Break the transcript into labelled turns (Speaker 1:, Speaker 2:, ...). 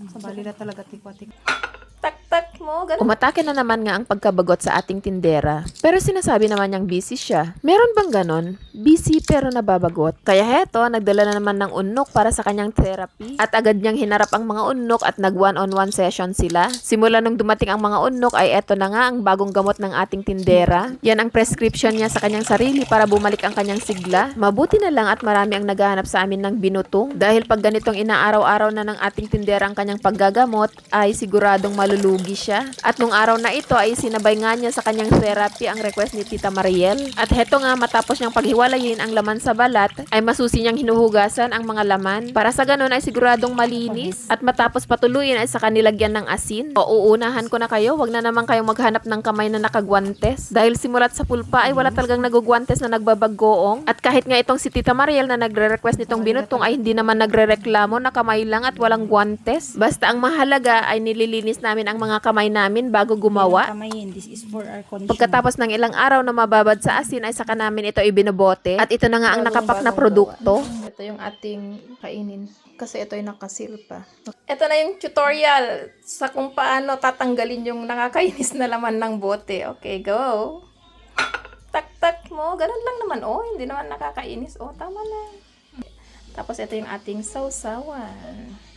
Speaker 1: Bali na talaga tikwa-tik.
Speaker 2: Mo, ganun.
Speaker 3: Umatake na naman nga ang pagkabagot sa ating tindera. Pero sinasabi naman niyang busy siya. Meron bang ganon? Busy pero nababagot. Kaya heto, nagdala na naman ng unok para sa kanyang therapy. At agad niyang hinarap ang mga unok at nag one-on-one session sila. Simula nung dumating ang mga unok ay eto na nga ang bagong gamot ng ating tindera. Yan ang prescription niya sa kanyang sarili para bumalik ang kanyang sigla. Mabuti na lang at marami ang naghahanap sa amin ng binutong. Dahil pag ganitong inaaraw-araw na ng ating tindera ang kanyang paggagamot, ay siguradong malulugi siya. At nung araw na ito ay sinabay nga niya sa kanyang therapy ang request ni Tita Mariel. At heto nga matapos niyang paghiwalayin ang laman sa balat, ay masusi niyang hinuhugasan ang mga laman. Para sa ganun ay siguradong malinis. At matapos patuluyin ay sa kanilagyan ng asin. O uunahan ko na kayo, wag na naman kayong maghanap ng kamay na nakagwantes. Dahil simulat sa pulpa ay wala talagang nagugwantes na nagbabaggoong. At kahit nga itong si Tita Mariel na nagre-request nitong binutong ay hindi naman nagre-reklamo na kamay lang at walang guwantes. Basta ang mahalaga ay nililinis namin ang mga kamay namin bago gumawa.
Speaker 1: Kamayin, this is for our condition.
Speaker 3: Pagkatapos ng ilang araw na mababad sa asin ay saka namin ito ibinobote. At ito na nga ang nakapak na produkto.
Speaker 2: Ito yung ating kainin. Kasi ito ay nakasil pa. Ito na yung tutorial sa kung paano tatanggalin yung nakakainis na laman ng bote. Okay, go. Tak-tak mo. Ganun lang naman. Oh, hindi naman nakakainis. Oh, tama na. Tapos ito yung ating sausawan.